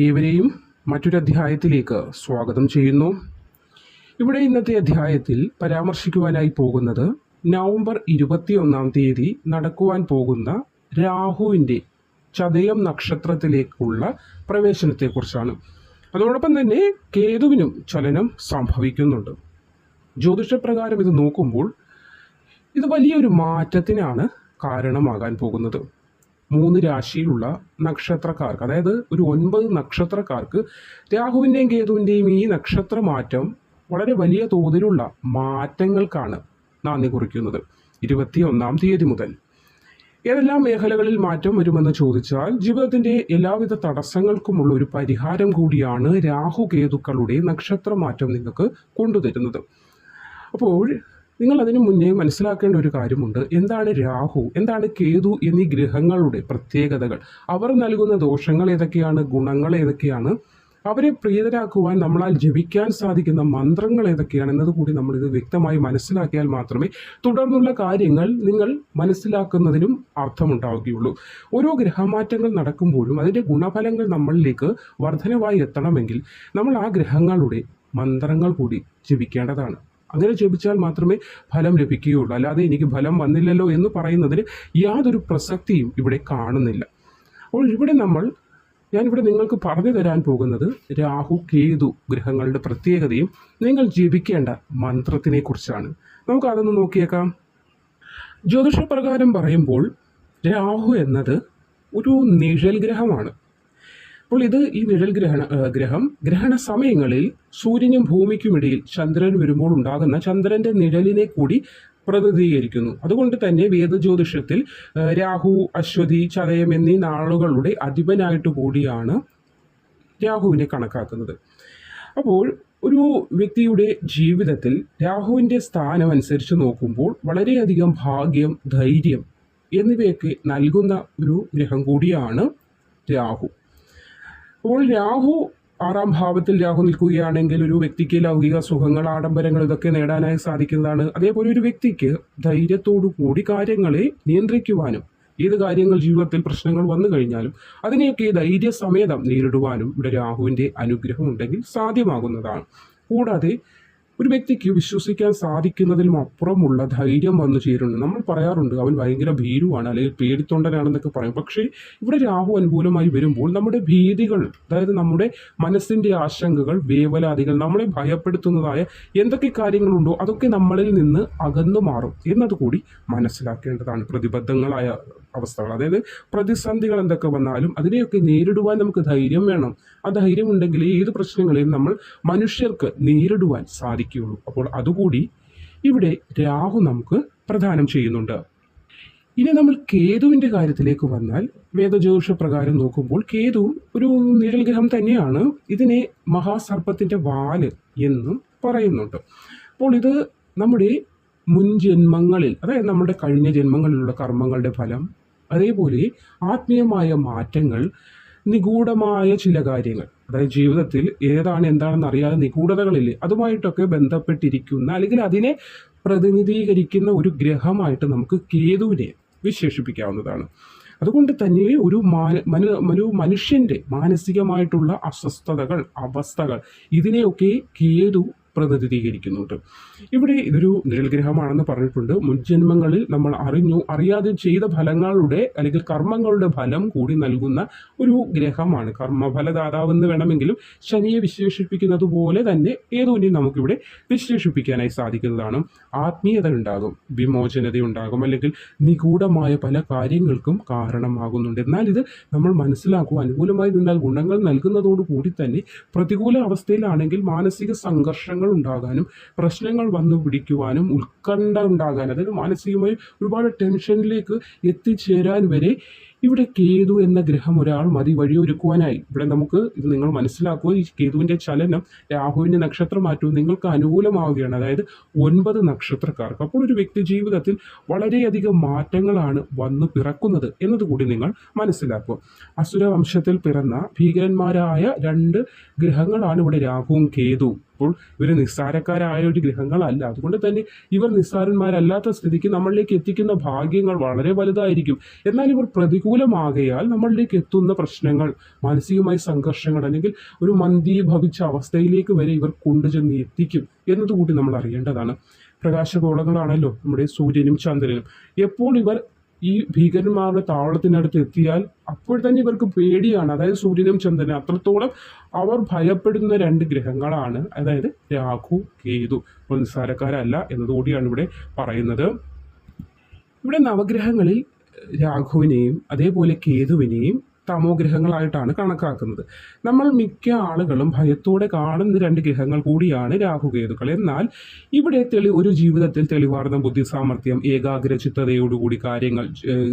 ഏവരെയും മറ്റൊരു അധ്യായത്തിലേക്ക് സ്വാഗതം ചെയ്യുന്നു. ഇവിടെ ഇന്നത്തെ അധ്യായത്തിൽ പരാമർശിക്കുവാനായി പോകുന്നത് നവംബർ ഇരുപത്തിയൊന്നാം തീയതി നടക്കുവാൻ പോകുന്ന രാഹുവിന്റെ ചതയം നക്ഷത്രത്തിലേക്കുള്ള പ്രവേശനത്തെക്കുറിച്ചാണ്. അതോടൊപ്പം തന്നെ കേതുവിനും ചലനം സംഭവിക്കുന്നുണ്ട്. ജ്യോതിഷപ്രകാരം ഇത് നോക്കുമ്പോൾ ഇത് വലിയൊരു മാറ്റത്തിനാണ് കാരണമാകാൻ പോകുന്നത്. മൂന്ന് രാശിയിലുള്ള നക്ഷത്രക്കാർക്ക് അതായത് ഒരു ഒൻപത് നക്ഷത്രക്കാർക്ക് രാഹുവിന്റെയും കേതുവിന്റെയും ഈ നക്ഷത്രമാറ്റം വളരെ വലിയ തോതിലുള്ള മാറ്റങ്ങൾക്കാണ് നാന്ദി കുറിക്കുന്നത്. ഇരുപത്തിയൊന്നാം തീയതി മുതൽ ഏതെല്ലാം മേഖലകളിൽ മാറ്റം വരുമെന്ന് ചോദിച്ചാൽ ജീവിതത്തിന്റെ എല്ലാവിധ തടസ്സങ്ങൾക്കുമുള്ള ഒരു പരിഹാരം കൂടിയാണ് രാഹു കേതുക്കളുടെ നക്ഷത്രമാറ്റം നിങ്ങൾക്ക് കൊണ്ടുതരുന്നത്. അപ്പോൾ നിങ്ങൾ അതിനു മുന്നേ മനസ്സിലാക്കേണ്ട ഒരു കാര്യമുണ്ട്. എന്താണ് രാഹു എന്താണ് കേതു എന്നീ ഗ്രഹങ്ങളുടെ പ്രത്യേകതകൾ? അവർ നൽകുന്ന ദോഷങ്ങൾ ഏതൊക്കെയാണ് ഗുണങ്ങൾ ഏതൊക്കെയാണ്? അവരെ പ്രീതരാക്കുവാൻ നമ്മളാൽ ജപിക്കാൻ സാധിക്കുന്ന മന്ത്രങ്ങൾ ഏതൊക്കെയാണ് എന്നത് കൂടി നമ്മൾ ഇത് വ്യക്തമായി മനസ്സിലാക്കിയാൽ മാത്രമേ തുടർന്നുള്ള കാര്യങ്ങൾ നിങ്ങൾ മനസ്സിലാക്കുന്നതിനും അർത്ഥമുണ്ടാവുകയുള്ളൂ. ഓരോ ഗ്രഹമാറ്റങ്ങൾ നടക്കുമ്പോഴും അതിന്റെ ഗുണഫലങ്ങൾ നമ്മളിലേക്ക് വർധനവായി എത്തണമെങ്കിൽ നമ്മൾ ആ ഗ്രഹങ്ങളുടെ മന്ത്രങ്ങൾ കൂടി ജപിക്കേണ്ടതാണ്. അങ്ങനെ ജപിച്ചാൽ മാത്രമേ ഫലം ലഭിക്കുകയുള്ളൂ. അല്ലാതെ എനിക്ക് ഫലം വന്നില്ലല്ലോ എന്ന് പറയുന്നതിന് യാതൊരു പ്രസക്തിയും ഇവിടെ കാണുന്നില്ല. അപ്പോൾ ഇവിടെ നമ്മൾ ഞാനിവിടെ നിങ്ങൾക്ക് പറഞ്ഞു തരാൻ പോകുന്നത് രാഹു കേതു ഗ്രഹങ്ങളുടെ പ്രത്യേകതയും നിങ്ങൾ ജപിക്കേണ്ട മന്ത്രത്തിനെ കുറിച്ചാണ് നമുക്ക് അതൊന്ന് നോക്കിയേക്കാം. ജ്യോതിഷപ്രകാരം പറയുമ്പോൾ രാഹു എന്നത് ഒരു നിഴൽ ഗ്രഹമാണ്. അപ്പോൾ ഇത് ഈ നിഴൽ ഗ്രഹണ ഗ്രഹം ഗ്രഹണ സമയങ്ങളിൽ സൂര്യനും ഭൂമിക്കുമിടയിൽ ചന്ദ്രൻ വരുമ്പോൾ ഉണ്ടാകുന്ന ചന്ദ്രന്റെ നിഴലിനെ കൂടി പ്രതിനിധീകരിക്കുന്നു. അതുകൊണ്ട് തന്നെ വേദജ്യോതിഷത്തിൽ രാഹു അശ്വതി ചതയം എന്നീ നാളുകളുടെ അധിപനായിട്ട് കൂടിയാണ് രാഹുവിനെ കണക്കാക്കുന്നത്. അപ്പോൾ ഒരു വ്യക്തിയുടെ ജീവിതത്തിൽ രാഹുവിന്റെ സ്ഥാനം അനുസരിച്ച് നോക്കുമ്പോൾ വളരെയധികം ഭാഗ്യം ധൈര്യം എന്നിവയൊക്കെ നൽകുന്ന ഒരു ഗ്രഹം കൂടിയാണ് രാഹു. അപ്പോൾ രാഹു ആറാം ഭാവത്തിൽ രാഹു നിൽക്കുകയാണെങ്കിൽ ഒരു വ്യക്തിക്ക് ലൗകിക സുഖങ്ങൾ ആഡംബരങ്ങൾ ഇതൊക്കെ നേടാനായി സാധിക്കുന്നതാണ്. അതേപോലെ ഒരു വ്യക്തിക്ക് ധൈര്യത്തോടു കൂടി കാര്യങ്ങളെ നിയന്ത്രിക്കുവാനും ഏത് കാര്യങ്ങൾ ജീവിതത്തിൽ പ്രശ്നങ്ങൾ വന്നു കഴിഞ്ഞാലും അതിനെയൊക്കെ ധൈര്യസമേതം നേരിടുവാനും ഇവിടെ രാഹുവിന്റെ അനുഗ്രഹം ഉണ്ടെങ്കിൽ സാധ്യമാകുന്നതാണ്. കൂടാതെ ഒരു വ്യക്തിക്ക് വിശ്വസിക്കാൻ സാധിക്കുന്നതിലും അപ്പുറമുള്ള ധൈര്യം വന്നു ചേരുന്നുണ്ട് നമ്മൾ പറയാറുണ്ട് അവൻ ഭയങ്കര ഭീരുവാണ് അല്ലെങ്കിൽ പേടിത്തൊണ്ടനാണെന്നൊക്കെ പറയും. പക്ഷേ ഇവിടെ രാഹു അനുകൂലമായി വരുമ്പോൾ നമ്മുടെ ഭീതികൾ അതായത് നമ്മുടെ മനസ്സിന്റെ ആശങ്കകൾ വേവലാതികൾ നമ്മളെ ഭയപ്പെടുത്തുന്നതായ എന്തൊക്കെ കാര്യങ്ങളുണ്ടോ അതൊക്കെ നമ്മളിൽ നിന്ന് അകന്നു മാറും എന്നതുകൂടി മനസ്സിലാക്കേണ്ടതാണ്. പ്രതിബദ്ധങ്ങളായ അവസ്ഥകൾ. അതായത് പ്രതിസന്ധികൾ എന്തൊക്കെ വന്നാലും അതിനെയൊക്കെ നേരിടുവാൻ നമുക്ക് ധൈര്യം വേണം. ആ ധൈര്യം ഉണ്ടെങ്കിൽ ഏത് പ്രശ്നങ്ങളെയും നമ്മൾ മനുഷ്യർക്ക് നേരിടുവാൻ സാധിക്കുകയുള്ളൂ. അപ്പോൾ അതുകൂടി ഇവിടെ രാഹു നമുക്ക് പ്രധാനം ചെയ്യുന്നുണ്ട്. ഇനി നമ്മൾ കേതുവിന്റെ കാര്യത്തിലേക്ക് വന്നാൽ വേദജ്യോതിഷ പ്രകാരം നോക്കുമ്പോൾ കേതു ഒരു നിഴൽ ഗ്രഹം തന്നെയാണ്. ഇതിനെ മഹാസർപ്പത്തിന്റെ വാൽ എന്നും പറയുന്നുണ്ട്. അപ്പോൾ ഇത് നമ്മുടെ മുൻ ജന്മങ്ങളിൽ അതായത് നമ്മുടെ കഴിഞ്ഞ ജന്മങ്ങളിലുള്ള കർമ്മങ്ങളുടെ ഫലം അതേപോലെ ആത്മീയമായ മാറ്റങ്ങൾ നിഗൂഢമായ ചില കാര്യങ്ങൾ. അതായത് ജീവിതത്തിൽ ഏതാണ് എന്താണെന്ന് അറിയാതെ നിഗൂഢതകളില്ലേ അതുമായിട്ടൊക്കെ ബന്ധപ്പെട്ടിരിക്കുന്ന അല്ലെങ്കിൽ അതിനെ പ്രതിനിധീകരിക്കുന്ന ഒരു ഗ്രഹമായിട്ട് നമുക്ക് കേതുവിനെ വിശേഷിപ്പിക്കാവുന്നതാണ്. അതുകൊണ്ട് തന്നെ ഒരു മാന- മനുഷ്യന്റെ മാനസികമായിട്ടുള്ള അസ്വസ്ഥതകൾ അവസ്ഥകൾ ഇതിനെയൊക്കെ കേതു പ്രതിനിധീകരിക്കുന്നുണ്ട്. ഇവിടെ ഇതൊരു നിഴൽഗ്രഹമാണെന്ന് പറഞ്ഞിട്ടുണ്ട്. മുൻജന്മങ്ങളിൽ നമ്മൾ അറിഞ്ഞു അറിയാതെ ചെയ്ത ഫലങ്ങളുടെ അല്ലെങ്കിൽ കർമ്മങ്ങളുടെ ഫലം കൂടി നൽകുന്ന ഒരു ഗ്രഹമാണ്. കർമ്മഫലദാതാവെന്ന് വേണമെങ്കിലും ശനിയെ വിശേഷിപ്പിക്കുന്നത് പോലെ തന്നെ ഏതോന്നി നമുക്കിവിടെ വിശേഷിപ്പിക്കാനായി സാധിക്കുന്നതാണ്. ആത്മീയത ഉണ്ടാകും വിമോചനത ഉണ്ടാകും അല്ലെങ്കിൽ നിഗൂഢമായ പല കാര്യങ്ങൾക്കും കാരണമാകുന്നുണ്ട്. എന്നാൽ ഇത് നമ്മൾ മനസ്സിലാക്കുക അനുകൂലമായി നിന്നാൽ ഗുണങ്ങൾ നൽകുന്നതോടുകൂടി തന്നെ പ്രതികൂല അവസ്ഥയിലാണെങ്കിൽ മാനസിക സംഘർഷങ്ങൾ ഉണ്ടാകാനും പ്രശ്നങ്ങൾ വന്നു പിടിക്കുവാനും ഉത്കണ്ഠ ഉണ്ടാകാൻ അതായത് മാനസികമായി ഒരുപാട് ടെൻഷനിലേക്ക് എത്തിച്ചേരാൻ വരെ ഇവിടെ കേതു എന്ന ഗ്രഹം ഒരാൾ മതി വഴിയൊരുക്കുവാനായി. ഇവിടെ നമുക്ക് ഇത് നിങ്ങൾ മനസ്സിലാക്കുക ഈ കേതുവിന്റെ ചലനം രാഹുവിന്റെ നക്ഷത്രമാറ്റവും നിങ്ങൾക്ക് അനുകൂലമാവുകയാണ്. അതായത് ഒൻപത് നക്ഷത്രക്കാർക്ക്. അപ്പോൾ ഒരു വ്യക്തി ജീവിതത്തിൽ വളരെയധികം മാറ്റങ്ങളാണ് വന്നു പിറക്കുന്നത് എന്നതുകൂടി നിങ്ങൾ മനസ്സിലാക്കുക. അസുര വംശത്തിൽ പിറന്ന ഭീകരന്മാരായ രണ്ട് ഗ്രഹങ്ങളാണ് ഇവിടെ രാഹുവും കേതുവും. അപ്പോൾ ഇവർ നിസ്സാരക്കാരായ ഒരു ഗ്രഹങ്ങളല്ല. അതുകൊണ്ട് തന്നെ ഇവർ നിസ്സാരന്മാരല്ലാത്ത സ്ഥിതിക്ക് നമ്മളിലേക്ക് എത്തിക്കുന്ന ഭാഗ്യങ്ങൾ വളരെ വലുതായിരിക്കും. എന്നാൽ ഇവർ പ്രതികൂലമാകയാൽ നമ്മളിലേക്ക് എത്തുന്ന പ്രശ്നങ്ങൾ മാനസികമായ സംഘർഷങ്ങൾ അല്ലെങ്കിൽ ഒരു മന്ദീഭവിച്ച അവസ്ഥയിലേക്ക് വരെ ഇവർ കൊണ്ടുചെന്ന് എത്തിക്കും എന്നതുകൂടി നമ്മൾ അറിയേണ്ടതാണ്. പ്രകാശഗോളങ്ങളാണല്ലോ നമ്മുടെ സൂര്യനും ചന്ദ്രനും. എപ്പോൾ ഇവർ ഈ ഭീകരന്മാരുടെ താവളത്തിനടുത്ത് എത്തിയാൽ അപ്പോൾ തന്നെ ഇവർക്ക് പേടിയാണ്. അതായത് സൂര്യനും ചന്ദ്രനും അത്രത്തോളം അവർ ഭയപ്പെടുന്ന രണ്ട് ഗ്രഹങ്ങളാണ്. അതായത് രാഹു കേതു. അപ്പോൾ നിസ്സാരക്കാരല്ല എന്നതുകൂടിയാണ് ഇവിടെ പറയുന്നത്. ഇവിടെ നവഗ്രഹങ്ങളിൽ രാഘുവിനെയും അതേപോലെ കേതുവിനെയും തമോഗ്രഹങ്ങളായിട്ടാണ് കണക്കാക്കുന്നത്. നമ്മൾ മിക്ക ആളുകളും ഭയത്തോടെ കാണുന്ന രണ്ട് ഗ്രഹങ്ങൾ കൂടിയാണ് രാഹുകേതുക്കൾ എന്നാൽ ഇവിടെ തെളി ഒരു ജീവിതത്തിൽ തെളിവാർന്ന ബുദ്ധി സാമർഥ്യം ഏകാഗ്രചിത്തതയോടുകൂടി കാര്യങ്ങൾ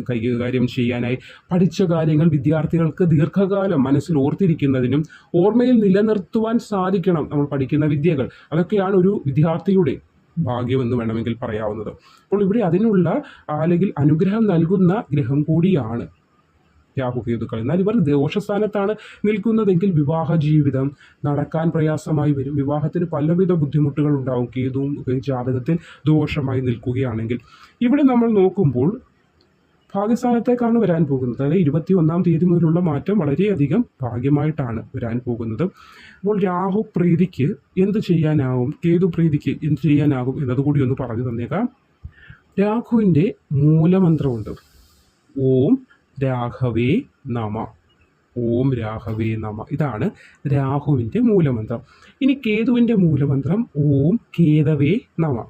കൈകാര്യം ചെയ്യാനായി പഠിച്ച കാര്യങ്ങൾ വിദ്യാർത്ഥികൾക്ക് ദീർഘകാലം മനസ്സിൽ ഓർത്തിരിക്കുന്നതിനും ഓർമ്മയിൽ നിലനിർത്തുവാൻ സാധിക്കണം നമ്മൾ പഠിക്കുന്ന വിദ്യകൾ. അതൊക്കെയാണ് ഒരു വിദ്യാർത്ഥിയുടെ ഭാഗ്യമെന്ന് വേണമെങ്കിൽ പറയാവുന്നത്. അപ്പോൾ ഇവിടെ അതിനുള്ള അല്ലെങ്കിൽ അനുഗ്രഹം നൽകുന്ന ഗ്രഹം കൂടിയാണ് രാഹുകേതുക്കൾ എന്നാൽ ഇവർ ദോഷസ്ഥാനത്താണ് നിൽക്കുന്നതെങ്കിൽ വിവാഹ ജീവിതം നടക്കാൻ പ്രയാസമായി വരും. വിവാഹത്തിന് പലവിധ ബുദ്ധിമുട്ടുകൾ ഉണ്ടാവും. കേതുവും ജാതകത്തിൽ ദോഷമായി നിൽക്കുകയാണെങ്കിൽ. ഇവിടെ നമ്മൾ നോക്കുമ്പോൾ ഭാഗ്യസ്ഥാനത്തേക്കാണ് വരാൻ പോകുന്നത്. അതായത് ഇരുപത്തി ഒന്നാം തീയതി മുതലുള്ള മാറ്റം വളരെയധികം ഭാഗ്യമായിട്ടാണ് വരാൻ പോകുന്നത്. അപ്പോൾ രാഹു പ്രീതിക്ക് എന്ത് ചെയ്യാനാവും? കേതു പ്രീതിക്ക് എന്ത് ചെയ്യാനാകും എന്നതുകൂടി ഒന്ന് പറഞ്ഞു തന്നേക്കാം. രാഹുവിന്റെ മൂലമന്ത്രമുണ്ട്. ഓം രാഘവേ നമ. ഓം രാഘവേ നമ. ഇതാണ് രാഹുവിന്റെ മൂലമന്ത്രം. ഇനി കേതുവിന്റെ മൂലമന്ത്രം ഓം കേതവേ നമ.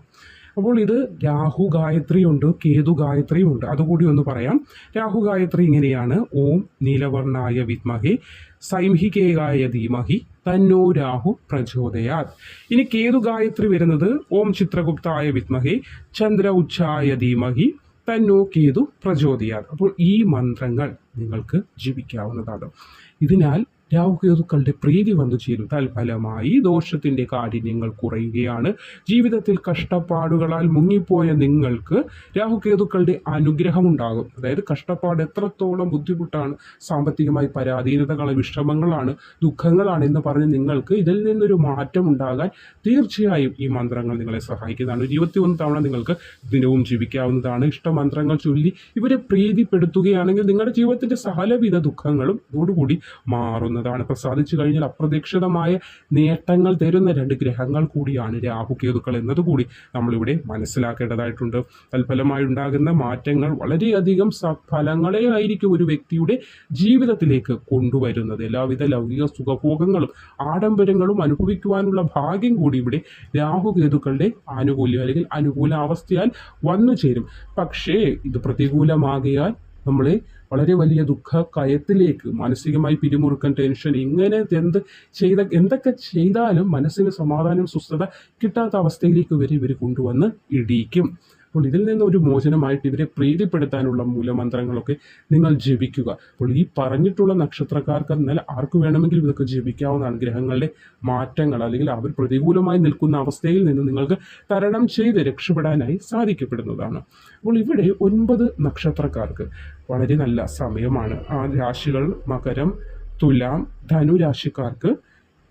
അപ്പോൾ ഇത് രാഹു ഗായത്രി ഉണ്ട് കേതു ഗായത്രി ഉണ്ട്. അതുകൂടി ഒന്ന് പറയാം. രാഹു ഗായത്രി ഇങ്ങനെയാണ്. ഓം നീലവർണായ വിദ്മഹേ സൈംഹികേകായ ധീമഹി തന്നോ രാഹു പ്രചോദയാത്. ഇനി കേതു ഗായത്രി വരുന്നത് ഓം ചിത്രഗുപ്തായ വിദ്മഹേ ചന്ദ്ര ഉച്ചായ ധീമഹി തന്നോ പ്രചോദിയാണ്. അപ്പോൾ ഈ മന്ത്രങ്ങൾ നിങ്ങൾക്ക് ജീവിക്കാവുന്നതാണ്. ഇതിനാൽ രാഹുകേതുക്കളുടെ പ്രീതി വന്നു ചേരും തൽഫലമായി ദോഷത്തിന്റെ കാഠിന്യങ്ങൾ കുറയുകയാണ്. ജീവിതത്തിൽ കഷ്ടപ്പാടുകളാൽ മുങ്ങിപ്പോയ നിങ്ങൾക്ക് രാഹുകേതുക്കളുടെ അനുഗ്രഹം ഉണ്ടാകും അതായത് കഷ്ടപ്പാട് എത്രത്തോളം ബുദ്ധിമുട്ടാണ് സാമ്പത്തികമായി പരാധീനതകളെ വിഷമങ്ങളാണ് ദുഃഖങ്ങളാണ് എന്ന് പറഞ്ഞ് നിങ്ങൾക്ക് ഇതിൽ നിന്നൊരു മാറ്റം ഉണ്ടാകാൻ തീർച്ചയായും ഈ മന്ത്രങ്ങൾ നിങ്ങളെ സഹായിക്കുന്നതാണ്. ഇരുപത്തി ഒന്ന് തവണ നിങ്ങൾക്ക് ദിനവും ജീവിക്കാവുന്നതാണ്. ഇഷ്ടമന്ത്രങ്ങൾ ചൊല്ലി ഇവരെ പ്രീതിപ്പെടുത്തുകയാണെങ്കിൽ നിങ്ങളുടെ ജീവിതത്തിന്റെ സകലവിധ ദുഃഖങ്ങളും ഇതോടുകൂടി മാറുന്നതാണ് പ്രസാദിച്ചു കഴിഞ്ഞാൽ അപ്രതീക്ഷിതമായ നേട്ടങ്ങൾ തരുന്ന രണ്ട് ഗ്രഹങ്ങൾ കൂടിയാണ് രാഹുകേതുക്കൾ എന്നതുകൂടി നമ്മളിവിടെ മനസ്സിലാക്കേണ്ടതായിട്ടുണ്ട്. തൽഫലമായി ഉണ്ടാകുന്ന മാറ്റങ്ങൾ വളരെയധികം ഫലങ്ങളെ ആയിരിക്കും ഒരു വ്യക്തിയുടെ ജീവിതത്തിലേക്ക് കൊണ്ടുവരുന്നത്. എല്ലാവിധ ലൗകിക സുഖഭോഗങ്ങളും ആഡംബരങ്ങളും അനുഭവിക്കുവാനുള്ള ഭാഗ്യം കൂടി ഇവിടെ രാഹുകേതുക്കളുടെ ആനുകൂല്യം അല്ലെങ്കിൽ അനുകൂലാവസ്ഥയാൽ വന്നു ചേരും. പക്ഷേ ഇത് പ്രതികൂലമാകിയാൽ നമ്മളെ വളരെ വലിയ ദുഃഖ കയത്തിലേക്ക് മാനസികമായി പിരിമുറുക്കം ടെൻഷൻ ഇങ്ങനെ എന്ത് ചെയ്ത എന്തൊക്കെ ചെയ്താലും മനസ്സിന് സമാധാനം സ്വസ്ഥത കിട്ടാത്ത അവസ്ഥയിലേക്ക് വരെ ഇവർ കൊണ്ടുവന്ന് ഇടിക്കും. അപ്പോൾ ഇതിൽ നിന്ന് ഒരു മോചനമായിട്ട് ഇവരെ പ്രീതിപ്പെടുത്താനുള്ള മൂലമന്ത്രങ്ങളൊക്കെ നിങ്ങൾ ജപിക്കുക. അപ്പോൾ ഈ പറഞ്ഞിട്ടുള്ള നക്ഷത്രക്കാർക്ക് എന്നാൽ ആർക്ക് വേണമെങ്കിലും ഇതൊക്കെ ജപിക്കാവുന്നതാണ്. ഗ്രഹങ്ങളുടെ മാറ്റങ്ങൾ അല്ലെങ്കിൽ അവർ പ്രതികൂലമായി നിൽക്കുന്ന അവസ്ഥയിൽ നിന്ന് നിങ്ങൾക്ക് തരണം ചെയ്ത് രക്ഷപ്പെടാനായി സാധിക്കപ്പെടുന്നതാണ്. അപ്പോൾ ഇവിടെ ഒൻപത് നക്ഷത്രക്കാർക്ക് വളരെ നല്ല സമയമാണ്. ആ രാശികൾ മകരം തുലാം ധനുരാശിക്കാർക്ക്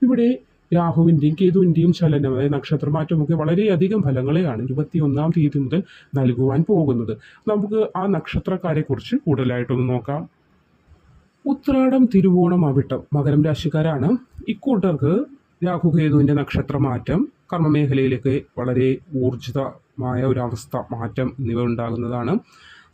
ഇവിടെ രാഹുവിന്റെയും കേതുവിന്റെയും ചലനം അതായത് നക്ഷത്രമാറ്റമൊക്കെ വളരെയധികം ഫലങ്ങളെയാണ് ഇരുപത്തി ഒന്നാം തീയതി മുതൽ നൽകുവാൻ പോകുന്നത്. നമുക്ക് ആ നക്ഷത്രക്കാരെ കുറിച്ച് കൂടുതലായിട്ടൊന്ന് നോക്കാം. ഉത്രാടം തിരുവോണം അവിട്ടം മകരം രാശിക്കാരാണ്. ഇക്കൂട്ടർക്ക് രാഹുകേതുവിന്റെ നക്ഷത്രമാറ്റം കർമ്മമേഖലയിലേക്ക് വളരെ ഊർജിതമായ ഒരവസ്ഥ മാറ്റം എന്നിവ ഉണ്ടാകുന്നതാണ്.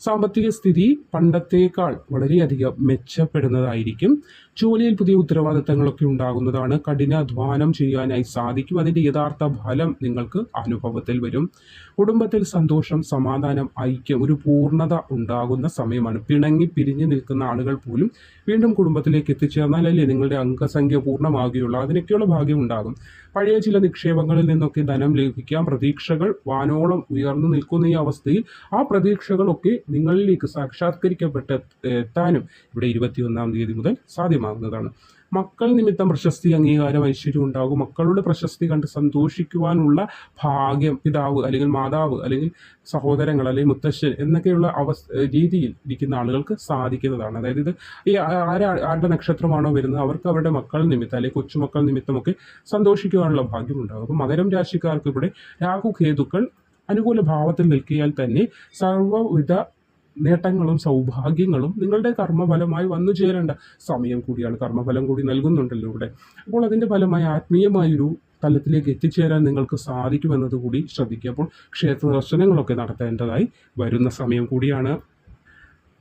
സാമ്പത്തിക സ്ഥിതി പണ്ടത്തേക്കാൾ വളരെയധികം മെച്ചപ്പെടുന്നതായിരിക്കും. ജോലിയിൽ പുതിയ ഉത്തരവാദിത്തങ്ങളൊക്കെ ഉണ്ടാകുന്നതാണ്. കഠിനാധ്വാനം ചെയ്യാനായി സാധിക്കും. അതിന്റെ യഥാർത്ഥ ഫലം നിങ്ങൾക്ക് അനുഭവത്തിൽ വരും. കുടുംബത്തിൽ സന്തോഷം സമാധാനം ഐക്യം ഒരു പൂർണത ഉണ്ടാകുന്ന സമയമാണ്. പിണങ്ങി പിരിഞ്ഞു നിൽക്കുന്ന ആളുകൾ പോലും വീണ്ടും കുടുംബത്തിലേക്ക് എത്തിച്ചേർന്നാൽ അല്ലേ നിങ്ങളുടെ അംഗസംഖ്യ പൂർണമാകുകയുള്ളൂ. അതിനൊക്കെയുള്ള ഭാഗ്യം ഉണ്ടാകും. പഴയ ചില നിക്ഷേപങ്ങളിൽ നിന്നൊക്കെ ധനം ലഭിക്കാം. പ്രതീക്ഷകൾ വാനോളം ഉയർന്നു നിൽക്കുന്ന ഈ അവസ്ഥയിൽ ആ പ്രതീക്ഷകളൊക്കെ നിങ്ങളിലേക്ക് സാക്ഷാത്കരിക്കപ്പെട്ട് എത്താനും ഇവിടെ ഇരുപത്തിയൊന്നാം തീയതി മുതൽ സാധ്യമാകുന്നതാണ് മക്കൾ നിമിത്തം പ്രശസ്തി അംഗീകാരം ഐശ്വര്യം ഉണ്ടാകും. മക്കളുടെ പ്രശസ്തി കണ്ട് സന്തോഷിക്കുവാനുള്ള ഭാഗ്യം പിതാവ് അല്ലെങ്കിൽ മാതാവ് അല്ലെങ്കിൽ സഹോദരങ്ങൾ അല്ലെങ്കിൽ മുത്തശ്ശൻ എന്നൊക്കെയുള്ള അവസ്ഥ രീതിയിൽ ഇരിക്കുന്ന ആളുകൾക്ക് സാധിക്കുന്നതാണ്. അതായത് ഇത് ഈ ആരാ ആരുടെ നക്ഷത്രമാണോ വരുന്നത് അവർക്ക് അവരുടെ മക്കൾ നിമിത്തം അല്ലെങ്കിൽ കൊച്ചുമക്കൾ നിമിത്തമൊക്കെ സന്തോഷിക്കുവാനുള്ള ഭാഗ്യം ഉണ്ടാകും. അപ്പം മകരം രാശിക്കാർക്ക് ഇവിടെ രാഹു കേതുക്കൾ അനുകൂല ഭാവത്തിൽ നിൽക്കിയാൽ തന്നെ സർവവിധ നേട്ടങ്ങളും സൗഭാഗ്യങ്ങളും നിങ്ങളുടെ കർമ്മഫലമായി വന്നു ചേരേണ്ട സമയം കൂടിയാണ് കർമ്മഫലം കൂടി നൽകുന്നുണ്ടല്ലോ ഇവിടെ. അപ്പോൾ അതിന്റെ ഫലമായി ആത്മീയമായൊരു തലത്തിലേക്ക് എത്തിച്ചേരാൻ നിങ്ങൾക്ക് സാധിക്കുമെന്നത് കൂടി ശ്രദ്ധിക്കുക. അപ്പോൾ ക്ഷേത്ര ദർശനങ്ങളൊക്കെ നടത്തേണ്ടതായി വരുന്ന സമയം കൂടിയാണ്.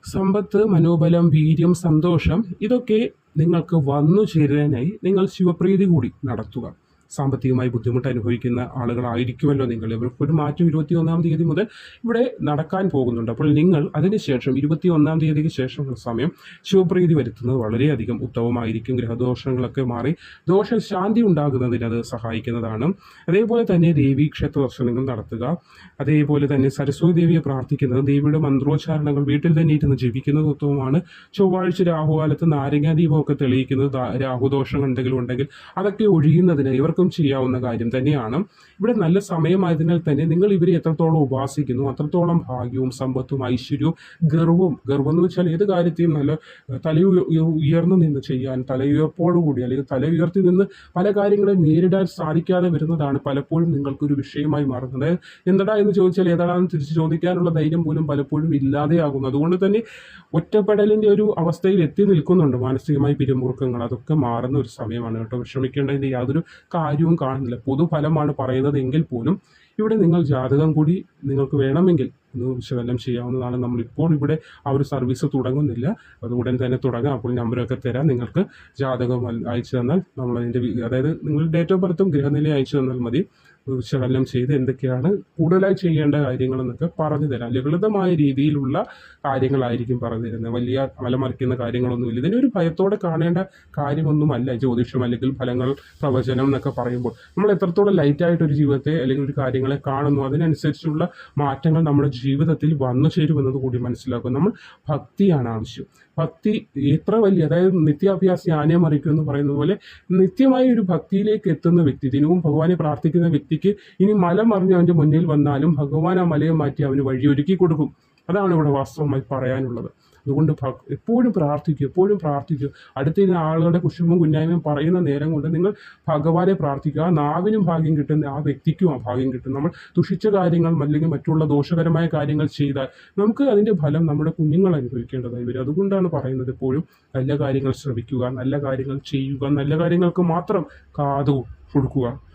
സമ്പത്ത് മനോബലം വീര്യം സന്തോഷം ഇതൊക്കെ നിങ്ങൾക്ക് വന്നു ചേരാനായി നിങ്ങൾ ശിവപ്രീതി കൂടി നടത്തുക. സാമ്പത്തികമായി ബുദ്ധിമുട്ട് അനുഭവിക്കുന്ന ആളുകളായിരിക്കുമല്ലോ നിങ്ങൾ. ഇവർക്കൊരു മാറ്റം ഇരുപത്തി ഒന്നാം തീയതി മുതൽ ഇവിടെ നടക്കാൻ പോകുന്നുണ്ട്. അപ്പോൾ നിങ്ങൾ അതിനുശേഷം ഇരുപത്തി ഒന്നാം തീയതിക്ക് ശേഷമുള്ള സമയം ശിവപ്രീതി വരുത്തുന്നത് വളരെയധികം ഉത്തമമായിരിക്കും. ഗ്രഹദോഷങ്ങളൊക്കെ മാറി ദോഷശാന്തി ഉണ്ടാകുന്നതിന് അത് സഹായിക്കുന്നതാണ്. അതേപോലെ തന്നെ ദേവീ ക്ഷേത്ര ദർശനങ്ങൾ നടത്തുക. അതേപോലെ തന്നെ സരസ്വതി ദേവിയെ പ്രാർത്ഥിക്കുന്നത് ദേവിയുടെ മന്ത്രോച്ചാരണങ്ങൾ വീട്ടിൽ തന്നെ ഇരുന്ന് ജപിക്കുന്നത് ഉത്തമമാണ്. ചൊവ്വാഴ്ച രാഹുകാലത്ത് നാരങ്ങാദീപമൊക്കെ തെളിയിക്കുന്നത് രാഹുദോഷങ്ങൾ രാഹുദോഷം എന്തെങ്കിലും ഉണ്ടെങ്കിൽ അതൊക്കെ ഒഴിയുന്നതിന് ഇവർക്കും ചെയ്യാവുന്ന കാര്യം തന്നെയാണ്. ഇവിടെ നല്ല സമയമായതിനാൽ തന്നെ നിങ്ങൾ ഇവരെ എത്രത്തോളം ഉപാസിക്കുന്നു അത്രത്തോളം ഭാഗ്യവും സമ്പത്തും ഐശ്വര്യവും ഗർവവും ഗർവം എന്ന് വെച്ചാൽ ഏത് കാര്യത്തെയും നല്ല തല ഉയ- ഉയ- ഉയർന്നു നിന്ന് ചെയ്യാൻ തലയുയർപ്പോടുകൂടി അല്ലെങ്കിൽ തല ഉയർത്തി നിന്ന് പല കാര്യങ്ങളെ നേരിടാൻ സാധിക്കാതെ വരുന്നതാണ് പലപ്പോഴും നിങ്ങൾക്കൊരു വിഷയമായി മാറുന്നത്. എന്തടാ എന്ന് ചോദിച്ചാൽ ഏതാണെന്ന് തിരിച്ച് ചോദിക്കാനുള്ള ധൈര്യം പോലും പലപ്പോഴും ഇല്ലാതെയാകുന്നു. അതുകൊണ്ട് തന്നെ ഒറ്റപ്പെടലിന്റെ ഒരു അവസ്ഥയിൽ എത്തി നിൽക്കുന്നുണ്ട് മാനസികമായി പിരിമുറുക്കങ്ങൾ. അതൊക്കെ മാറുന്ന ഒരു സമയമാണ് കേട്ടോ. വിഷമിക്കേണ്ടതിന്റെ യാതൊരു കാര്യവും കാണുന്നില്ല. പൊതുഫലമാണ് പറയുന്നത് എങ്കിൽ പോലും ഇവിടെ നിങ്ങൾ ജാതകം കൂടി നിങ്ങൾക്ക് വേണമെങ്കിൽ ഒന്ന് വിശകലനം ചെയ്യാവുന്നതാണ്. നമ്മളിപ്പോൾ ഇവിടെ ആ ഒരു സർവീസ് തുടങ്ങുന്നില്ല. അത് ഉടൻ തന്നെ തുടങ്ങാം. അപ്പോൾ നമ്പറൊക്കെ തരാം. നിങ്ങൾക്ക് ജാതകം അയച്ചു തന്നാൽ നമ്മൾ അതിന്റെ അതായത് നിങ്ങൾ ഡേറ്റ് ഓഫ് ബർത്തും ഗൃഹനിലയും അയച്ചു തന്നാൽ മതി. വിശകലനം ചെയ്ത് എന്തൊക്കെയാണ് കൂടുതലായി ചെയ്യേണ്ട കാര്യങ്ങളെന്നൊക്കെ പറഞ്ഞു തരാം. ലളിതമായ രീതിയിലുള്ള കാര്യങ്ങളായിരിക്കും പറഞ്ഞു തരുന്നത്. വലിയ മലമറിക്കുന്ന കാര്യങ്ങളൊന്നുമില്ല. ഇതിനൊരു ഭയത്തോടെ കാണേണ്ട കാര്യമൊന്നുമല്ല ജ്യോതിഷം അല്ലെങ്കിൽ ഫലങ്ങൾ പ്രവചനം എന്നൊക്കെ പറയുമ്പോൾ. നമ്മൾ എത്രത്തോളം ലൈറ്റായിട്ട് ഒരു ജീവിതത്തെ അല്ലെങ്കിൽ ഒരു കാര്യങ്ങളെ കാണുന്നു അതിനനുസരിച്ചുള്ള മാറ്റങ്ങൾ നമ്മുടെ ജീവിതത്തിൽ വന്നു ചേരുമെന്നത് കൂടി മനസ്സിലാക്കും. നമ്മൾ ഭക്തിയാണ് ആവശ്യം. ഭക്തി എത്ര വലിയ അതായത് നിത്യാഭ്യാസി ആനയെ എന്ന് പറയുന്ന പോലെ നിത്യമായ ഒരു ഭക്തിയിലേക്ക് എത്തുന്ന വ്യക്തി ദിനവും ഭഗവാനെ പ്രാർത്ഥിക്കുന്ന വ്യക്തിക്ക് ഇനി മല മറിഞ്ഞ് അവന്റെ മുന്നിൽ വന്നാലും ഭഗവാൻ ആ മലയെ മാറ്റി അവന് വഴിയൊരുക്കി കൊടുക്കും. അതാണ് ഇവിടെ വാസ്തവമായി പറയാനുള്ളത്. അതുകൊണ്ട് എപ്പോഴും പ്രാർത്ഥിക്കുക എപ്പോഴും പ്രാർത്ഥിക്കുക. അടുത്തിരുന്ന ആളുകളുടെ കുശുമ്പും കുന്നായ്മയും പറയുന്ന നേരം കൊണ്ട് നിങ്ങൾ ഭഗവാനെ പ്രാർത്ഥിക്കുക. ആ നാവിനും ഭാഗ്യം കിട്ടുന്ന ആ വ്യക്തിക്കും ആ ഭാഗ്യം കിട്ടും. നമ്മൾ ദുഷിച്ച കാര്യങ്ങൾ അല്ലെങ്കിൽ മറ്റുള്ള ദോഷകരമായ കാര്യങ്ങൾ ചെയ്താൽ നമുക്ക് അതിന്റെ ഫലം നമ്മുടെ കുഞ്ഞുങ്ങൾ അനുഭവിക്കേണ്ടതായി വരും. അതുകൊണ്ടാണ് പറയുന്നത് എപ്പോഴും നല്ല കാര്യങ്ങൾ ശ്രമിക്കുക നല്ല കാര്യങ്ങൾ ചെയ്യുക നല്ല കാര്യങ്ങൾക്ക് മാത്രം കാതു കൊടുക്കുക.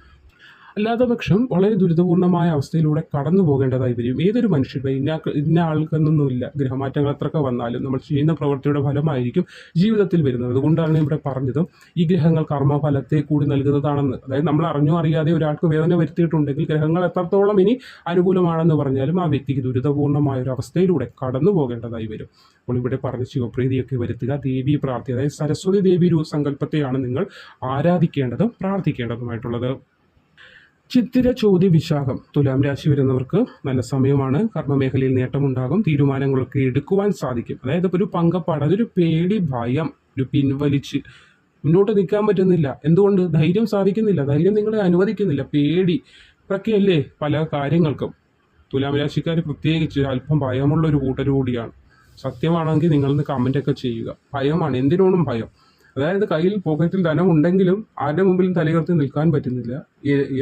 അല്ലാത്ത പക്ഷം വളരെ ദുരിതപൂർണമായ അവസ്ഥയിലൂടെ കടന്നു പോകേണ്ടതായി വരും. ഏതൊരു മനുഷ്യരുടെ ഇന്ന ഇന്ന ആൾക്കെന്നൊന്നുമില്ല. ഗ്രഹമാറ്റങ്ങൾ എത്രയൊക്കെ വന്നാലും നമ്മൾ ചെയ്യുന്ന പ്രവൃത്തിയുടെ ഫലമായിരിക്കും ജീവിതത്തിൽ വരുന്നത്. അതുകൊണ്ടാണ് ഇവിടെ പറഞ്ഞതും ഈ ഗ്രഹങ്ങൾ കർമ്മഫലത്തെ കൂടി നൽകുന്നതാണെന്ന്. അതായത് നമ്മൾ അറിഞ്ഞോ അറിയാതെ ഒരാൾക്ക് വേദന വരുത്തിയിട്ടുണ്ടെങ്കിൽ ഗ്രഹങ്ങൾ എത്രത്തോളം ഇനി അനുകൂലമാണെന്ന് പറഞ്ഞാലും ആ വ്യക്തിക്ക് ദുരിതപൂർണമായ ഒരു അവസ്ഥയിലൂടെ കടന്നു പോകേണ്ടതായി വരും. അപ്പോൾ ഇവിടെ പറഞ്ഞ ശിവപ്രീതിയൊക്കെ വരുത്തുക ദേവി പ്രാർത്ഥി അതായത് സരസ്വതി ദേവി രൂപ സങ്കല്പത്തെയാണ് നിങ്ങൾ ആരാധിക്കേണ്ടതും പ്രാർത്ഥിക്കേണ്ടതുമായിട്ടുള്ളത്. ചിത്തിര ചോദ്യ വിശാഖം. തുലാം രാശി വരുന്നവർക്ക് നല്ല സമയമാണ്. കർമ്മമേഖലയിൽ നേട്ടമുണ്ടാകും. തീരുമാനങ്ങളൊക്കെ എടുക്കുവാൻ സാധിക്കും. അതായത് ഒരു പങ്കപ്പാട് അതൊരു പേടി ഭയം ഒരു പിൻവലിച്ച് മുന്നോട്ട് നിൽക്കാൻ പറ്റുന്നില്ല. എന്തുകൊണ്ട്? ധൈര്യം സാധിക്കുന്നില്ല. ധൈര്യം നിങ്ങളെ അനുവദിക്കുന്നില്ല. പേടി ഇതൊക്കെയല്ലേ പല കാര്യങ്ങൾക്കും. തുലാം രാശിക്കാർ പ്രത്യേകിച്ച് അല്പം ഭയമുള്ള ഒരു കൂട്ടരുകൂടിയാണ് സത്യമാണെങ്കിൽ നിങ്ങളിന്ന് കമന്റൊക്കെ ചെയ്യുക. ഭയമാണ്. എന്തിനോടും ഭയം? അതായത് കയ്യിൽ പോക്കറ്റിൽ ധനം ഉണ്ടെങ്കിലും ആരുടെ മുമ്പിലും തലയുയർത്തി നിൽക്കാൻ പറ്റുന്നില്ല.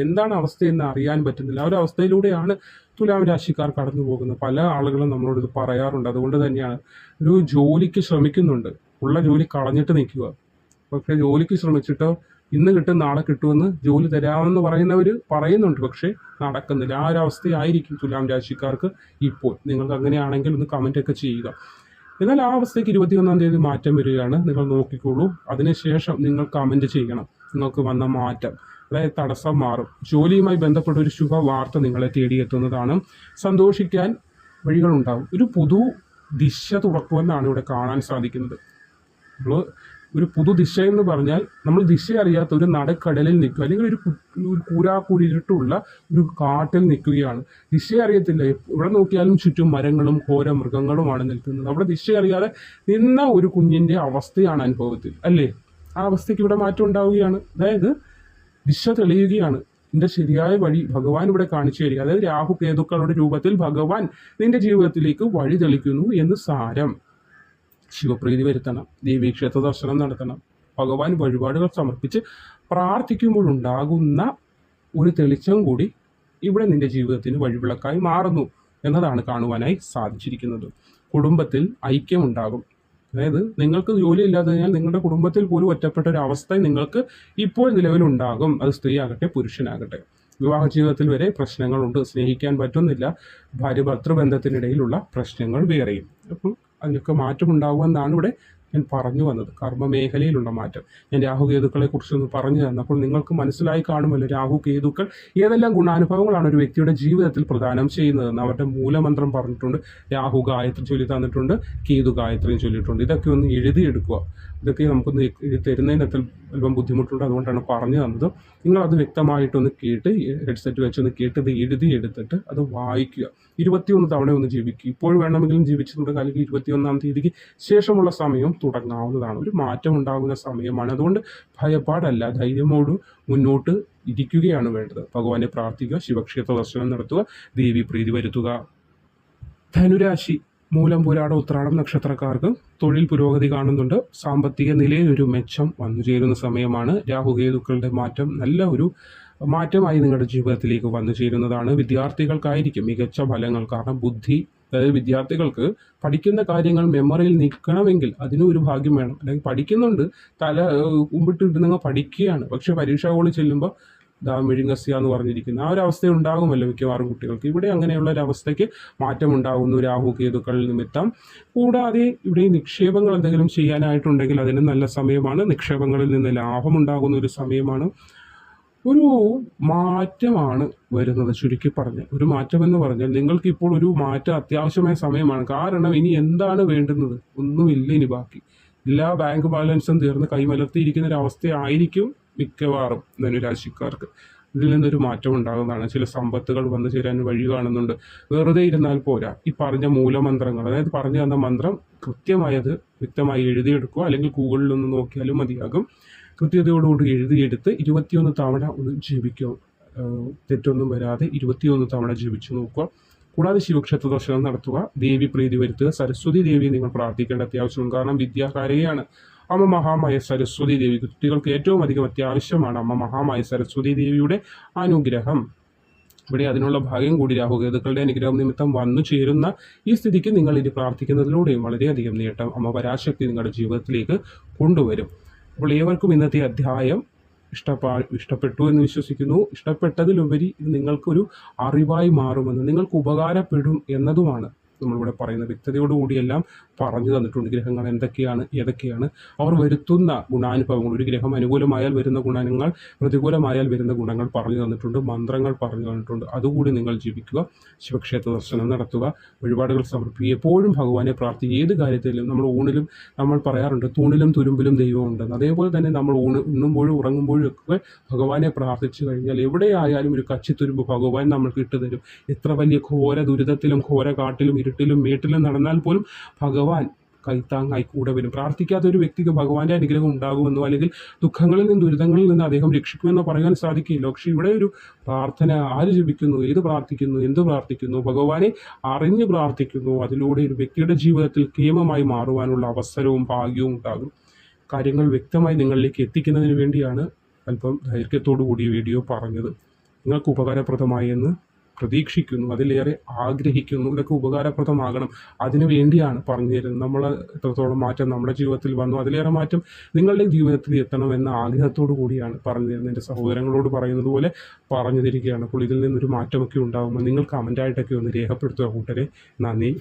എന്താണ് അവസ്ഥയെന്ന് അറിയാൻ പറ്റുന്നില്ല. ആ ഒരു അവസ്ഥയിലൂടെയാണ് തുലാം രാശിക്കാർ കടന്നു പോകുന്നത്. പല ആളുകളും നമ്മളോട് ഇത് പറയാറുണ്ട്. അതുകൊണ്ട് തന്നെയാണ് ഒരു ജോലിക്ക് ശ്രമിക്കുന്നുണ്ട്. ഉള്ള ജോലി കളഞ്ഞിട്ട് നിൽക്കുക. പക്ഷെ ജോലിക്ക് ശ്രമിച്ചിട്ടോ ഇന്ന് കിട്ടും നാളെ കിട്ടുമെന്ന് ജോലി തരാമെന്ന് പറയുന്നവർ പറയുന്നുണ്ട്. പക്ഷേ നടക്കുന്നില്ല. ആ ഒരു അവസ്ഥയായിരിക്കും തുലാം രാശിക്കാർക്ക് ഇപ്പോൾ. നിങ്ങൾക്ക് അങ്ങനെയാണെങ്കിൽ ഒന്ന് കമന്റ് ഒക്കെ ചെയ്യുക. എന്നാൽ ആ അവസ്ഥയ്ക്ക് ഇരുപത്തിയൊന്നാം തീയതി മാറ്റം വരികയാണ്. നിങ്ങൾ നോക്കിക്കോളൂ. അതിനുശേഷം നിങ്ങൾ കമന്റ് ചെയ്യണം. നിങ്ങൾക്ക് വന്ന മാറ്റം അതായത് തടസ്സം മാറും. ജോലിയുമായി ബന്ധപ്പെട്ട ഒരു ശുഭവാർത്ത നിങ്ങളെ തേടിയെത്തുന്നതാണ്. സന്തോഷിക്കാൻ വഴികളുണ്ടാകും ഒരു പുതു ദിശ തുറക്കുമെന്നാണ് ഇവിടെ കാണാൻ സാധിക്കുന്നത്. നമ്മൾ ഒരു പുതു ദിശ എന്ന് പറഞ്ഞാൽ നമ്മൾ ദിശ അറിയാത്ത ഒരു നടക്കടലിൽ നിൽക്കുക അല്ലെങ്കിൽ ഒരു കു- ഒരു കൂരാക്കൂരിട്ടുള്ള ഒരു കാട്ടിൽ നിൽക്കുകയാണ്. ദിശ അറിയത്തില്ല. ഇവിടെ നോക്കിയാലും ചുറ്റും മരങ്ങളും ഘോര മൃഗങ്ങളുമാണ് നിൽക്കുന്നത്. അവിടെ ദിശ അറിയാതെ നിന്ന ഒരു കുഞ്ഞിന്റെ അവസ്ഥയാണ് അനുഭവത്തിൽ അല്ലേ? ആ അവസ്ഥയ്ക്ക് ഇവിടെ മാറ്റം ഉണ്ടാവുകയാണ്. അതായത് ദിശ തെളിയുകയാണ്. നിന്റെ ശരിയായ വഴി ഭഗവാൻ ഇവിടെ കാണിച്ചു തരിക. അതായത് രാഹു കേതുക്കളുടെ രൂപത്തിൽ ഭഗവാൻ നിന്റെ ജീവിതത്തിലേക്ക് വഴി തെളിക്കുന്നു എന്ന് സാരം. ശിവപ്രീതി വരുത്തണം ദേവീക്ഷേത്ര ദർശനം നടത്തണം ഭഗവാൻ വഴിപാടുകൾ സമർപ്പിച്ച് പ്രാർത്ഥിക്കുമ്പോഴുണ്ടാകുന്ന ഒരു തെളിച്ചം കൂടി ഇവിടെ നിന്റെ ജീവിതത്തിന് വഴിവിളക്കായി മാറുന്നു എന്നതാണ് കാണുവാനായി സാധിച്ചിരിക്കുന്നത്. കുടുംബത്തിൽ ഐക്യമുണ്ടാകും. അതായത് നിങ്ങൾക്ക് ജോലി ഇല്ലാതെ കഴിഞ്ഞാൽ നിങ്ങളുടെ കുടുംബത്തിൽ പോലും ഒറ്റപ്പെട്ട ഒരു അവസ്ഥ നിങ്ങൾക്ക് ഇപ്പോൾ നിലവിലുണ്ടാകും. അത് സ്ത്രീ ആകട്ടെ പുരുഷനാകട്ടെ. വിവാഹ ജീവിതത്തിൽ വരെ പ്രശ്നങ്ങളുണ്ട്. സ്നേഹിക്കാൻ പറ്റുന്നില്ല. ഭാര്യ ഭർത്തൃബന്ധത്തിനിടയിലുള്ള പ്രശ്നങ്ങൾ വേറെയും. അപ്പം അതിനൊക്കെ മാറ്റമുണ്ടാകുമെന്നാണ് ഇവിടെ ഞാൻ പറഞ്ഞു വന്നത്. കർമ്മ മേഖലയിലുള്ള മാറ്റം. ഞാൻ രാഹു കേതുക്കളെ കുറിച്ചൊന്ന് പറഞ്ഞു തന്നപ്പോൾ നിങ്ങൾക്ക് മനസ്സിലായി കാണുമല്ലോ രാഹു കേതുക്കൾ ഏതെല്ലാം ഗുണാനുഭവങ്ങളാണ് ഒരു വ്യക്തിയുടെ ജീവിതത്തിൽ പ്രദാനം ചെയ്യുന്നതെന്ന്. അവരുടെ മൂലമന്ത്രം പറഞ്ഞിട്ടുണ്ട് രാഹു ഗായത്രി ചൊല്ലി തന്നിട്ടുണ്ട് കേതു ഗായത്രിയും ചൊല്ലിയിട്ടുണ്ട്. ഇതൊക്കെ ഒന്ന് എഴുതിയെടുക്കുക. ഇതൊക്കെ നമുക്കൊന്ന് ഇത് തരുന്നതിന് അല്പം ബുദ്ധിമുട്ടുണ്ട്. അതുകൊണ്ടാണ് പറഞ്ഞു തന്നത്. നിങ്ങളത് വ്യക്തമായിട്ടൊന്ന് കേട്ട് ഹെഡ്സെറ്റ് വെച്ചൊന്ന് ഇത് എഴുതി എടുത്തിട്ട് അത് വായിക്കുക. ഇരുപത്തിയൊന്ന് തവണ ഒന്ന് ജീവിക്കുക. ഇപ്പോൾ വേണമെങ്കിലും ജീവിച്ചിട്ടുണ്ട്. അല്ലെങ്കിൽ ഇരുപത്തിയൊന്നാം തീയതിക്ക് ശേഷമുള്ള സമയം തുടങ്ങാവുന്നതാണ്. ഒരു മാറ്റം ഉണ്ടാകുന്ന സമയമാണ്. അതുകൊണ്ട് ഭയപ്പാടല്ല. ധൈര്യമോട് മുന്നോട്ട് ഇരിക്കുകയാണ് വേണ്ടത്. ഭഗവാനെ പ്രാർത്ഥിക്കുക. ശിവക്ഷേത്ര ദർശനം നടത്തുക. ദേവി പ്രീതി വരുത്തുക. ധനുരാശി മൂലം പുരാട ഉത്രാടം നക്ഷത്രക്കാർക്ക് തൊഴിൽ പുരോഗതി കാണുന്നുണ്ട്. സാമ്പത്തിക നിലയിൽ ഒരു മെച്ചം വന്നു ചേരുന്ന സമയമാണ്. രാഹുകേതുക്കളുടെ മാറ്റം നല്ല ഒരു മാറ്റമായി നിങ്ങളുടെ ജീവിതത്തിലേക്ക് വന്നു ചേരുന്നതാണ്. വിദ്യാർത്ഥികൾക്കായിരിക്കും മികച്ച ഫലങ്ങൾ. കാരണം ബുദ്ധി അതായത് വിദ്യാർത്ഥികൾക്ക് പഠിക്കുന്ന കാര്യങ്ങൾ മെമ്മറിയിൽ നിൽക്കണമെങ്കിൽ അതിനും ഒരു ഭാഗ്യം വേണം. അല്ലെങ്കിൽ പഠിക്കുന്നുണ്ട് തല കുമ്പിട്ടിരുന്നങ്ങ് പഠിക്കുകയാണ്. പക്ഷെ പരീക്ഷ ഹോളിൽ ചെല്ലുമ്പോൾ ദാ മെഴുങ്ങസ്യ എന്ന് പറഞ്ഞിരിക്കുന്ന. ആ ഒരു അവസ്ഥ ഉണ്ടാകുമല്ലോ മിക്കവാറും കുട്ടികൾക്ക്. ഇവിടെ അങ്ങനെയുള്ള ഒരു അവസ്ഥയ്ക്ക് മാറ്റം ഉണ്ടാകുന്നു രാഹു കേതുക്കൾ നിമിത്തം. കൂടാതെ ഇവിടെ നിക്ഷേപങ്ങൾ എന്തെങ്കിലും ചെയ്യാനായിട്ടുണ്ടെങ്കിൽ അതിന് നല്ല സമയമാണ്. നിക്ഷേപങ്ങളിൽ നിന്ന് ലാഭം ഉണ്ടാകുന്ന ഒരു സമയമാണ്. ഒരു മാറ്റമാണ് വരുന്നത് ചുരുക്കി പറഞ്ഞ് ഒരു മാറ്റം എന്ന് പറഞ്ഞാൽ നിങ്ങൾക്ക് ഇപ്പോൾ ഒരു മാറ്റം അത്യാവശ്യമായ സമയമാണ്. കാരണം ഇനി എന്താണ് വേണ്ടുന്നത്? ഒന്നുമില്ല ഇനി ബാക്കി. എല്ലാ ബാങ്ക് ബാലൻസും തീർന്ന് കൈമലർത്തിയിരിക്കുന്ന ഒരു അവസ്ഥയായിരിക്കും മിക്കവാറും ധനുരാശിക്കാർക്ക് ഇതിൽ നിന്നൊരു മാറ്റം ഉണ്ടാകുന്നതാണ്. ചില സമ്പത്തുകൾ വന്നു ചേരാൻ വഴി കാണുന്നുണ്ട്. വെറുതെ ഇരുന്നാൽ പോരാ. ഈ പറഞ്ഞ മൂലമന്ത്രങ്ങൾ അതായത് പറഞ്ഞു തന്ന മന്ത്രം കൃത്യമായി അത് വ്യക്തമായി എഴുതിയെടുക്കുക അല്ലെങ്കിൽ ഗൂഗിളിൽ ഒന്ന് നോക്കിയാലും മതിയാകും. കൃത്യതയോടുകൂടി എഴുതിയെടുത്ത് ഇരുപത്തിയൊന്ന് തവണ ഒന്ന് ജപിക്കുക തെറ്റൊന്നും വരാതെ ഇരുപത്തിയൊന്ന് തവണ ജപിച്ചു നോക്കുക. കൂടാതെ ശിവക്ഷേത്ര ദർശനം നടത്തുക. ദേവി പ്രീതി വരുത്തുക. സരസ്വതി ദേവി നിങ്ങൾ പ്രാർത്ഥിക്കേണ്ട അത്യാവശ്യമാണ്. കാരണം വിദ്യാകാരികയാണ് അമ്മ മഹാമായ സരസ്വതി ദേവി കുട്ടികൾക്ക് ഏറ്റവും അധികം അത്യാവശ്യമാണ് അമ്മ മഹാമായ സരസ്വതി ദേവിയുടെ അനുഗ്രഹം. ഇവിടെ അതിനുള്ള ഭാഗ്യം കൂടി രാഹുകേതുക്കളുടെ അനുഗ്രഹം നിമിത്തം വന്നു ചേരുന്ന ഈ സ്ഥിതിക്ക് നിങ്ങൾ ഇനി പ്രാർത്ഥിക്കുന്നതിലൂടെയും വളരെയധികം നേട്ടം അമ്മ പരാശക്തി നിങ്ങളുടെ ജീവിതത്തിലേക്ക് കൊണ്ടുവരും. അപ്പോൾ ഏവർക്കും ഇന്നത്തെ അധ്യായം ഇഷ്ടപ്പാ ഇഷ്ടപ്പെട്ടു എന്ന് വിശ്വസിക്കുന്നു. ഇഷ്ടപ്പെട്ടതിലുപരി ഇത് നിങ്ങൾക്കൊരു അറിവായി മാറുമെന്ന് നിങ്ങൾക്ക് ഉപകാരപ്പെടും എന്നതുമാണ്. നമ്മളിവിടെ പറയുന്ന വ്യക്തതയോടുകൂടിയെല്ലാം പറഞ്ഞു തന്നിട്ടുണ്ട്. ഗ്രഹങ്ങൾ എന്തൊക്കെയാണ് ഏതൊക്കെയാണ്? അവർ വരുത്തുന്ന ഗുണാനുഭവങ്ങൾ. ഒരു ഗ്രഹം അനുകൂലമായാൽ വരുന്ന ഗുണങ്ങൾ പ്രതികൂലമായാൽ വരുന്ന ഗുണങ്ങൾ പറഞ്ഞു തന്നിട്ടുണ്ട്. മന്ത്രങ്ങൾ പറഞ്ഞു തന്നിട്ടുണ്ട്. അതുകൂടി നിങ്ങൾ ജീവിക്കുക ശിവക്ഷേത്ര ദർശനം നടത്തുക വഴിപാടുകൾ സമർപ്പിക്കുക. എപ്പോഴും ഭഗവാനെ പ്രാർത്ഥിക്കുക. ഏത് കാര്യത്തിലും നമ്മൾ ഊണിലും നമ്മൾ പറയാറുണ്ട് തൂണിലും തുരുമ്പിലും ദൈവമുണ്ടെന്ന്. അതേപോലെ തന്നെ നമ്മൾ ഊണ് ഉണ്ണുമ്പോഴും ഉറങ്ങുമ്പോഴും ഒക്കെ ഭഗവാനെ പ്രാർത്ഥിച്ചു കഴിഞ്ഞാൽ എവിടെയായാലും ഒരു കച്ചിത്തുരുമ്പ് ഭഗവാൻ നമ്മൾക്ക് ഇട്ടുതരും. എത്ര വലിയ ഘോര ദുരിതത്തിലും ഘോര കാട്ടിലും ഇരുട്ടിലും വീട്ടിലും നടന്നാൽ പോലും ഭഗവാൻ കൈത്താങ്ങായി കൂടെ വരും. പ്രാർത്ഥിക്കാത്ത ഒരു വ്യക്തിക്ക് ഭഗവാന്റെ അനുഗ്രഹം ഉണ്ടാകുമെന്നോ അല്ലെങ്കിൽ ദുഃഖങ്ങളിൽ നിന്ന് ദുരിതങ്ങളിൽ നിന്ന് അദ്ദേഹം രക്ഷിക്കുമെന്നോ പറയാൻ സാധിക്കില്ല പക്ഷേ ഇവിടെ ഒരു പ്രാർത്ഥന ആര് ജപിക്കുന്നു? ഏത് പ്രാർത്ഥിക്കുന്നു? എന്ത് പ്രാർത്ഥിക്കുന്നു? ഭഗവാനെ അറിഞ്ഞ് പ്രാർത്ഥിക്കുന്നു. അതിലൂടെ ഒരു വ്യക്തിയുടെ ജീവിതത്തിൽ കേമമായി മാറുവാനുള്ള അവസരവും ഭാഗ്യവും ഉണ്ടാകും. കാര്യങ്ങൾ വ്യക്തമായി നിങ്ങളിലേക്ക് എത്തിക്കുന്നതിന് വേണ്ടിയാണ് അല്പം ദൈർഘ്യത്തോടു കൂടി വീഡിയോ പറഞ്ഞത്. നിങ്ങൾക്ക് ഉപകാരപ്രദമായി എന്ന് പ്രതീക്ഷിക്കുന്നു അതിലേറെ ആഗ്രഹിക്കുന്നു ഇതൊക്കെ ഉപകാരപ്രദമാകണം. അതിനു വേണ്ടിയാണ് പറഞ്ഞു തരുന്നത് നമ്മൾ എത്രത്തോളം മാറ്റം നമ്മുടെ ജീവിതത്തിൽ വന്നു അതിലേറെ മാറ്റം നിങ്ങളുടെ ജീവിതത്തിൽ എത്തണം എന്ന ആഗ്രഹത്തോടു കൂടിയാണ് പറഞ്ഞു തരുന്നത് എന്റെ സഹോദരങ്ങളോട് പറയുന്നത് പോലെ പറഞ്ഞു തരികയാണ് അപ്പോൾ ഇതിൽ നിന്നൊരു മാറ്റമൊക്കെ ഉണ്ടാകുമ്പോൾ നിങ്ങൾ കമന്റായിട്ടൊക്കെ ഒന്ന് രേഖപ്പെടുത്തുക കൂട്ടരെ. നന്ദി.